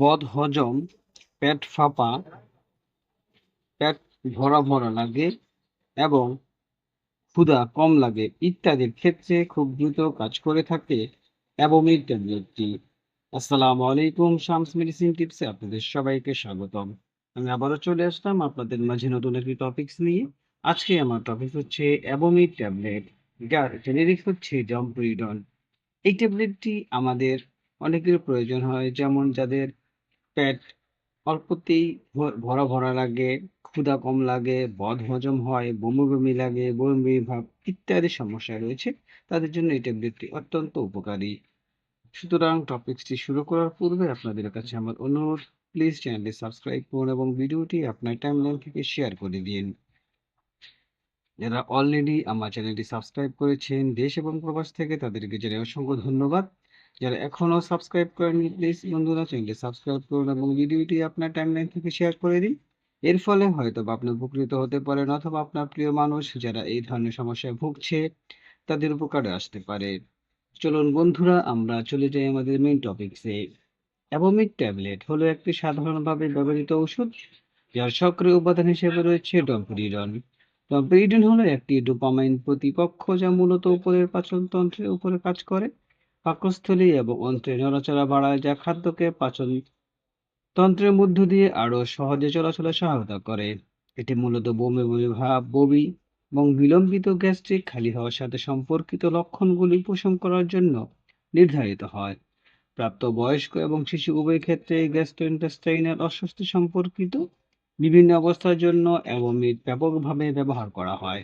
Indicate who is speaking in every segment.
Speaker 1: বদ হজম পেট ফাঁপা, পেট ভরা ভরা লাগে এবং ক্ষুধা কম লাগে ইত্যাদির ক্ষেত্রে খুব দ্রুত কাজ করে থাকে অ্যাবোমির ট্যাবলেটটি আসসালামু আলাইকুম, শামস মেডিসিন টিপসে আপনাদের সবাইকে স্বাগতম। আমি আবারও চলে আসলাম আপনাদের মাঝে নতুন একটি টপিকস নিয়ে। আজকে আমার টপিক হচ্ছে অ্যাবোমির ট্যাবলেট। যার জেনেরিক হচ্ছে জম্পরিডন। এই ট্যাবলেটটি আমাদের অনেকের প্রয়োজন হয়, যেমন যাদের পেট অল্পতেই ভরা ভরা লাগে, ক্ষুধা কম লাগে, বদ হজম হয় বমি বমি লাগে বমি বমি ভাব ইত্যাদি সমস্যা রয়েছে। তাদের জন্য এই ট্যাবলেটটি অত্যন্ত উপকারী। সুতরাং টপিকসটি শুরু করার পূর্বে আপনাদের কাছে আমার অনুরোধ প্লিজ চ্যানেলটি সাবস্ক্রাইব করুন এবং ভিডিওটি আপনার টাইমলাইন থেকে শেয়ার করে দিন। যারা অলরেডি আমার চ্যানেলটি সাবস্ক্রাইব করেছেন, দেশ এবং প্রবাস থেকে তাদেরকে জানাই অসংখ্য ধন্যবাদ। যারা এখনও সাবস্ক্রাইব করেননি প্লিজ বন্ধুরা চ্যানেলটি সাবস্ক্রাইব করুন এবং ভিডিওটি আপনার টাইমলাইন থেকে শেয়ার করে দিন। এর ফলে হয়তো বা আপনি উপকৃত হতে পারেন অথবা আপনার প্রিয় মানুষ যারা এই ধরনের সমস্যায় ভুগছে, তাদের উপকারে আসতে পারে। চলুন বন্ধুরা, আমরা চলে যাই আমাদের মেইন টপিকসে অ্যাবোমিক ট্যাবলেট হলো একটি সাধারণভাবে ব্যবহৃত ওষুধ, যার সক্রিয় উপাদান হিসেবে রয়েছে ডম্পেরিডন ডম্পেরিডন হলো একটি ডোপামাইন প্রতিপক্ষ যা মূলত উপরের পাচনতন্ত্রের উপরে কাজ করে। পাকস্থলী এবং অন্ত্রে নড়াচড়া বাড়ায় যা খাদ্যকে পাচন তন্ত্রের মধ্য দিয়ে আরও সহজে চলাচলে সহায়তা করে। এটি মূলত বমি বমি ভাব, বমি এবং বিলম্বিত গ্যাস্ট্রিক খালি হওয়ার সাথে সম্পর্কিত লক্ষণগুলি পোষণ করার জন্য নির্ধারিত হয়। প্রাপ্ত বয়স্ক এবং শিশু উভয় ক্ষেত্রে গ্যাস্ট্রোইন্টেস্টাইনাল অস্বস্তি সম্পর্কিত বিভিন্ন অবস্থার জন্য অ্যাবোমিট ব্যাপকভাবে ব্যবহার করা হয়।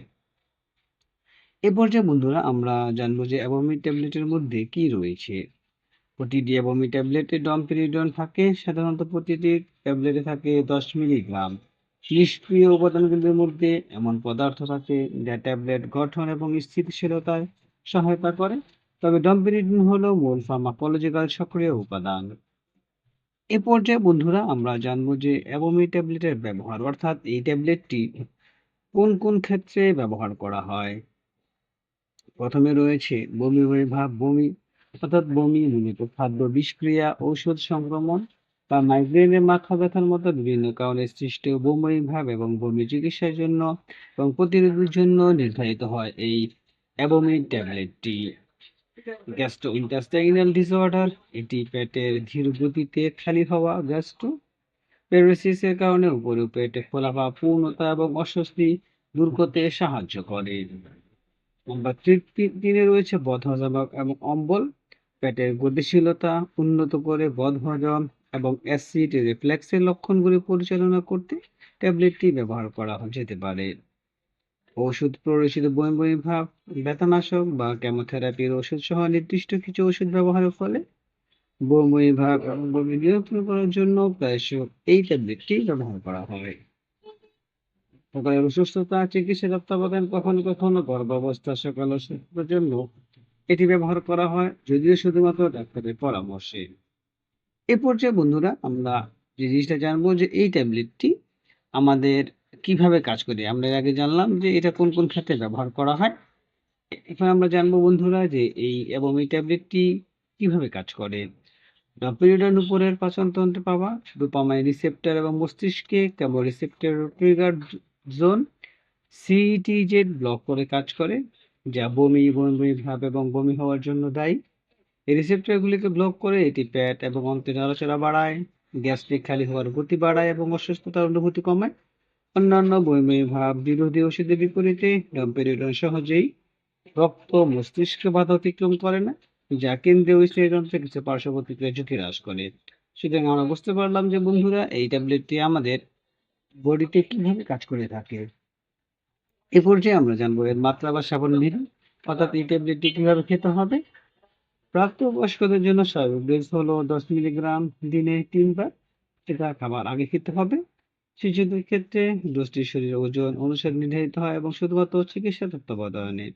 Speaker 1: এ পর্যায়ে বন্ধুরা আমরা জানব যে অ্যাবোমিট ট্যাবলেটের মধ্যে কি রয়েছে। প্রতিটি অ্যাবোমিট ট্যাবলেটে ডমপেরিডন থাকে, সাধারণত প্রতিটি ট্যাবলেটে থাকে দশ মিলিগ্রাম। নিষ্ক্রিয় উপাদানগুলির মধ্যে এমন পদার্থ থাকে যা ট্যাবলেট গঠন এবং স্থিতিশীলতায় সহায়তা করে, তবে ডমপেরিডন হলো মূল ফার্মাকোলজিক্যাল সক্রিয় উপাদান। এ পর্যায়ে বন্ধুরা আমরা জানব যে অ্যাবোমি ট্যাবলেটের ব্যবহার, অর্থাৎ এই ট্যাবলেটটি কোন কোন ক্ষেত্রে ব্যবহার করা হয়? প্রথমে রয়েছে বমি বমি ভাব, বমি, অর্থাৎ বমি মূলত খাদ্য, বিষক্রিয়া, ঔষধ সংক্রমণ বা মাইগ্রেনের মাথা ব্যথার মতো বিভিন্ন কারণে সৃষ্ট বমি ভাব এবং বমি চিকিৎসার জন্য এবং প্রতিরোধের জন্য নির্ধারিত হয় এই অ্যাবোমিন ট্যাবলেটটি। গ্যাস্ট্রোইন্টেস্টাইনাল ডিসঅর্ডার এটি পেটের ধীর গতিতে খালি হওয়া গ্যাস্ট্রো প্যারালাইসিসের কারণে উপরে পেটে ফোলা বা পূর্ণতা এবং অস্বস্তি দূর করতে সাহায্য করে। নাম্বার তিনে রয়েছে বদহজম এবং অম্বল। পেটের গতিশীলতা উন্নত করে বদহজম এবং অ্যাসিড রিফ্লেক্সের লক্ষণগুলি পরিচালনা করতে ট্যাবলেটটি ব্যবহার করা যেতে পারে। ওষুধ প্ররোচিত বমি বমি ভাব, ব্যথানাশক বা কেমোথেরাপির ওষুধ সহ নির্দিষ্ট কিছু ওষুধ ব্যবহারের ফলে বমি ভাব এবং বমি নিয়ন্ত্রণ করার জন্য প্রায়শ এই ট্যাবলেটটি ব্যবহার করা হয়। সকালের অসুস্থতা, চিকিৎসা তত্ত্বাবধান কখনো কখনো গর্ভাবস্থা সকাল অসুস্থতার জন্য এটি ব্যবহার করা হয়, যদিও শুধুমাত্র ডাক্তারের পরামর্শে। এ পর্যায়ে বন্ধুরা, আমরা যে জিনিসটা জানব যে এই ট্যাবলেটটি আমাদের কীভাবে কাজ করে, আমরা এর আগে জানলাম যে এটা কোন কোন ক্ষেত্রে ব্যবহার করা হয়। এখন আমরা জানব বন্ধুরা যে এই এবং এই ট্যাবলেটটি কীভাবে কাজ করে। ডপিরিডন উপরের পাচনতন্ত্রে পাওয়া ডোপামাইন রিসেপ্টর এবং মস্তিষ্কে কেবল receptor trigger zone CTZ block করে কাজ করে, যা বমি বমি, ভাব এবং বমি হওয়ার জন্য দায়ী। এই রিসেপ্টরগুলিকে ব্লক করে এটি পেট এবং অন্ত্রের নড়াচড়া বাড়ায় গ্যাস্ট্রিক খালি হওয়ার গতি বাড়ায় এবং অসুস্থতার অনুভূতি কমায়। অন্যান্য বমি বমি ভাব, বিরোধী ওষুধের বিপরীতে ডম্পেরিডন সহজেই রক্ত, মস্তিষ্কে বাধা অতিক্রম করে না, যা কেন্দ্রীয় স্নায়ুতন্ত্রে কিছু পার্শ্ব প্রতিক্রিয়া ঝুঁকি হ্রাস করে। সুতরাং আমরা বুঝতে পারলাম যে বন্ধুরা, এই ট্যাবলেটটি আমাদের বডিতে কীভাবে কাজ করে থাকে? এ পর্যায়ে আমরা জানব এর মাত্রা বা সাবন বিধি, অর্থাৎ এই ট্যাবলেটটি কীভাবে খেতে হবে? প্রাপ্তবয়স্কদের জন্য স্বাভাবিক ডোজ হলো দশ মিলিগ্রাম দিনে তিনবার এটা খাবার আগে খেতে হবে। শিশুদের ক্ষেত্রে ডোজটি শরীরের ওজন অনুসারে নির্ধারিত হয় এবং শুধুমাত্র চিকিৎসা তত্ত্বাবধানে।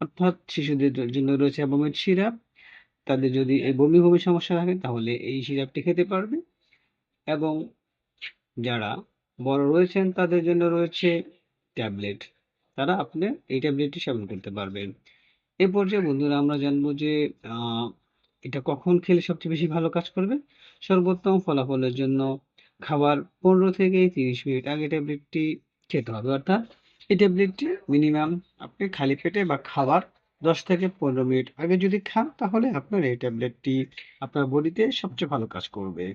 Speaker 1: অর্থাৎ শিশুদের জন্য রয়েছে অ্যাবোমেট সিরাপ। তাদের যদি এই বমি বমি সমস্যা থাকে, তাহলে এই সিরাপটি খেতে পারবে। এবং যারা বড় রয়েছেন, তাদের জন্য রয়েছে ট্যাবলেট। তারা আপনি এই ট্যাবলেটটি সেবন করতে পারবেন। এ পর্যায়ে বন্ধুরা আমরা জানব যে এটা কখন খেলে সবচেয়ে বেশি ভালো কাজ করবে? সর্বোত্তম ফলাফলের জন্য খাবার পনেরো থেকে তিরিশ মিনিট আগে ট্যাবলেটটি খেতে হবে। অর্থাৎ এই ট্যাবলেটটি মিনিমাম আপনি খালি পেটে বা খাবার দশ থেকে পনেরো মিনিট আগে যদি খান, তাহলে আপনার এই ট্যাবলেটটি আপনার বডিতে সবচেয়ে ভালো কাজ করবে।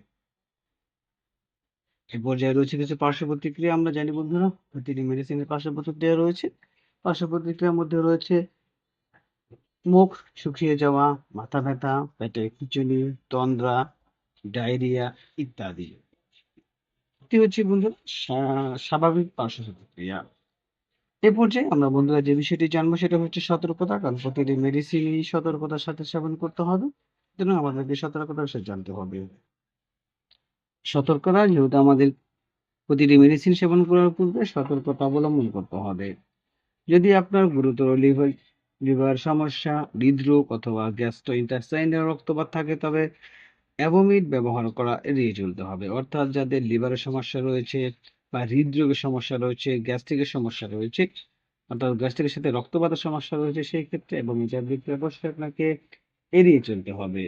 Speaker 1: এই পর্যায়ে রয়েছে কিছু পার্শ্ব প্রতিক্রিয়া আমরা জানি বন্ধুরা, প্রতিটি মেডিসিনের পার্শ্ব প্রতিক্রিয়া রয়েছে। পার্শ্ব প্রতিক্রিয়ার মধ্যে রয়েছে মুখ শুকিয়ে যাওয়া, মাথা ব্যথা, পেটে খিচুনি, তন্দ্রা, ডায়রিয়া ইত্যাদি। এটি হচ্ছে বন্ধুরা স্বা- স্বাভাবিক পার্শ্ব প্রতিক্রিয়া এ পর্যায়ে আমরা বন্ধুরা যে বিষয়টি জানব সেটা হচ্ছে সতর্কতা, কারণ প্রতিটি মেডিসিনই সতর্কতার সাথে সেবন করতে হবে। সুতরাং আমাদেরকে সতর্কতার সাথে জানতে হবে। সতর্কতা যেহেতু আমাদের প্রতিটি মেডিসিন সেবন করার পূর্বে সতর্কতা অবলম্বন করতে হবে। যদি আপনার গুরুতর লিভার লিভার সমস্যা, হৃদরোগ অথবা গ্যাস্ট্রো ইন্টাস্টাইনের রক্তপাত থাকে, তবে অ্যাভোমিড ব্যবহার করা এড়িয়ে চলতে হবে। অর্থাৎ যাদের লিভারের সমস্যা রয়েছে বা হৃদরোগের সমস্যা রয়েছে গ্যাস্ট্রিকের সমস্যা রয়েছে, অর্থাৎ গ্যাস্ট্রিকের সাথে রক্তপাতের সমস্যা রয়েছে, সেই ক্ষেত্রে এবং অবশ্যই আপনাকে এড়িয়ে চলতে হবে।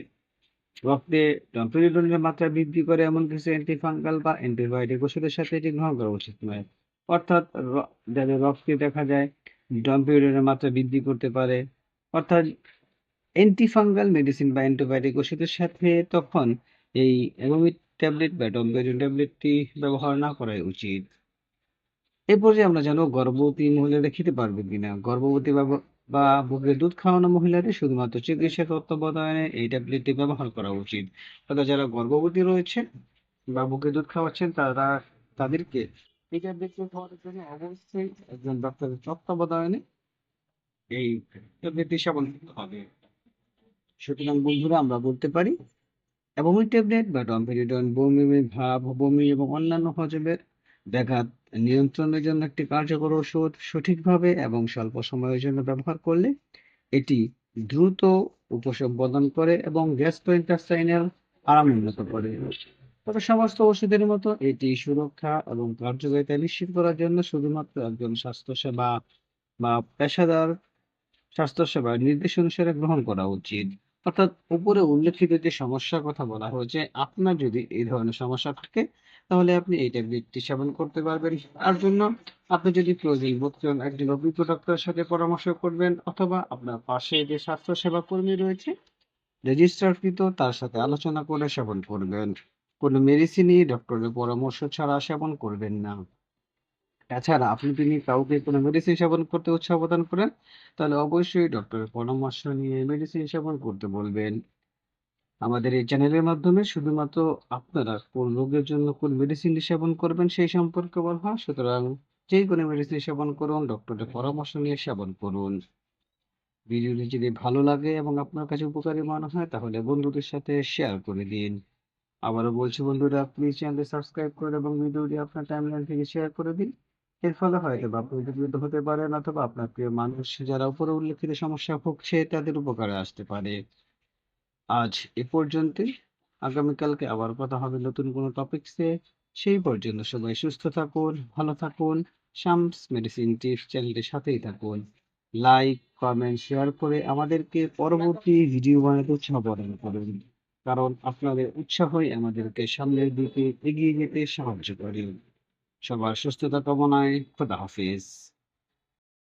Speaker 1: রক্তে ডম্পিরিডনের মাত্রা বৃদ্ধি করে এমন কিছু অ্যান্টিফাঙ্গাল বা অ্যান্টিবায়োটিক ওষুধের সাথে এটি গ্রহণ করা উচিত নয়। অর্থাৎ যাদের রক্তে দেখা যায় ডম্পিরিডনের মাত্রা বৃদ্ধি করতে পারে। অর্থাৎ অ্যান্টিফাঙ্গাল মেডিসিন বা অ্যান্টিবায়োটিক ওষুধের সাথে তখন এই অ্যাভোমিড ট্যাবলেট বা ডম্পিরিডন ট্যাবলেটটি ব্যবহার না করাই উচিত। এই পর্যায়ে আমরা জানো গর্ভবতী মহিলারা খেতে পারবে কিনা? গর্ভবতী বা বুকের দুধ খাওয়ানো মহিলাদের শুধুমাত্র চিকিৎসা তত্ত্বাবধানে এই ট্যাবলেটটি ব্যবহার করা উচিত। অর্থাৎ যারা গর্ভবতী রয়েছে বা বুকের দুধ খাওয়াচ্ছেন, তারা তাদেরকে এই ট্যাবলেটটি খাওয়ানোর জন্য অবশ্যই একজন ডক্টরের তত্ত্বাবধানে এই ট্যাবলেটটি সেবন করতে হবে। সুতরাং বন্ধুরা, আমরা বলতে পারি অ্যাভোমিড ট্যাবলেট বা ডম্পেরিডন বমি, ভাব, বমি এবং অন্যান্য হজমের ব্যাঘাত নিয়ন্ত্রণের জন্য একটি কার্যকর ওষুধ সঠিকভাবে এবং স্বল্প সময়ের জন্য ব্যবহার করলে এটি দ্রুত উপশম প্রদান করে এবং গ্যাস্ট্রোইন্টেস্টাইনাল আরাম উন্নত করে। তবে সমস্ত ওষুধের মতো এটি সুরক্ষা এবং কার্যকারিতা নিশ্চিত করার জন্য শুধুমাত্র একজন স্বাস্থ্যসেবা বা পেশাদার স্বাস্থ্যসেবার নির্দেশ অনুসারে গ্রহণ করা উচিত। অর্থাৎ উপরে উল্লেখিত যে সমস্যার কথা বলা হয়েছে, আপনার যদি এই ধরনের সমস্যা থাকে তাহলে আপনি এই ট্যাবলেটটি সেবন করতে পারবেন। তার জন্য আপনি যদি প্রয়োজন বোধ একজন অভিজ্ঞ ডক্টরের সাথে পরামর্শ করবেন অথবা আপনার পাশে যে স্বাস্থ্য সেবা কর্মী রয়েছে রেজিস্ট্রারকৃত তার সাথে আলোচনা করে সেবন করবেন। কোনো মেডিসিনই ডক্টরের পরামর্শ ছাড়া সেবন করবেন না। তাছাড়া আপনি যদি কাউকে কোনো মেডিসিন সেবন করতে উৎসাহ প্রদান করেন, তাহলে অবশ্যই ডক্টরের পরামর্শ নিয়ে মেডিসিন সেবন করতে বলবেন। আমাদের এই চ্যানেলের মাধ্যমে শুধুমাত্র আপনারা কোন রোগের জন্য কোন মেডিসিন সেবন করবেন সেই সম্পর্কে বলা হয়। সুতরাং যে কোনো মেডিসিন সেবন করুন ডক্টরের পরামর্শ নিয়ে সেবন করুন। ভিডিওটি যদি ভালো লাগে এবং আপনার কাছে উপকারী মনে হয়, তাহলে বন্ধুদের সাথে শেয়ার করে দিন। আবারও বলছি বন্ধুরা প্লিজ চ্যানেলটি সাবস্ক্রাইব করুন এবং ভিডিওটি আপনার টাইমলাইন থেকে শেয়ার করে দিন। এর ফলে হয়তো বা আপনি উপকৃত হতে পারেন অথবা আপনার প্রিয় মানুষ যারা উপরে উল্লেখিত সমস্যা ভুগছে, তাদের উপকারে আসতে পারে। আজ এ পর্যন্তই। আগামীকালকে আবার কথা হবে নতুন কোনো টপিকসে সেই পর্যন্ত সবাই সুস্থ থাকুন, ভালো থাকুন, শামস মেডিসিন টিপস চ্যানেলটির সাথেই থাকুন। লাইক কমেন্ট শেয়ার করে আমাদেরকে পরবর্তী ভিডিও বানাতে উৎসাহ প্রদান করুন। কারণ আপনাদের উৎসাহই আমাদেরকে সামনের দিকে এগিয়ে যেতে সাহায্য করে। সবার সুস্থতা কামনায় খোদা হাফিজ।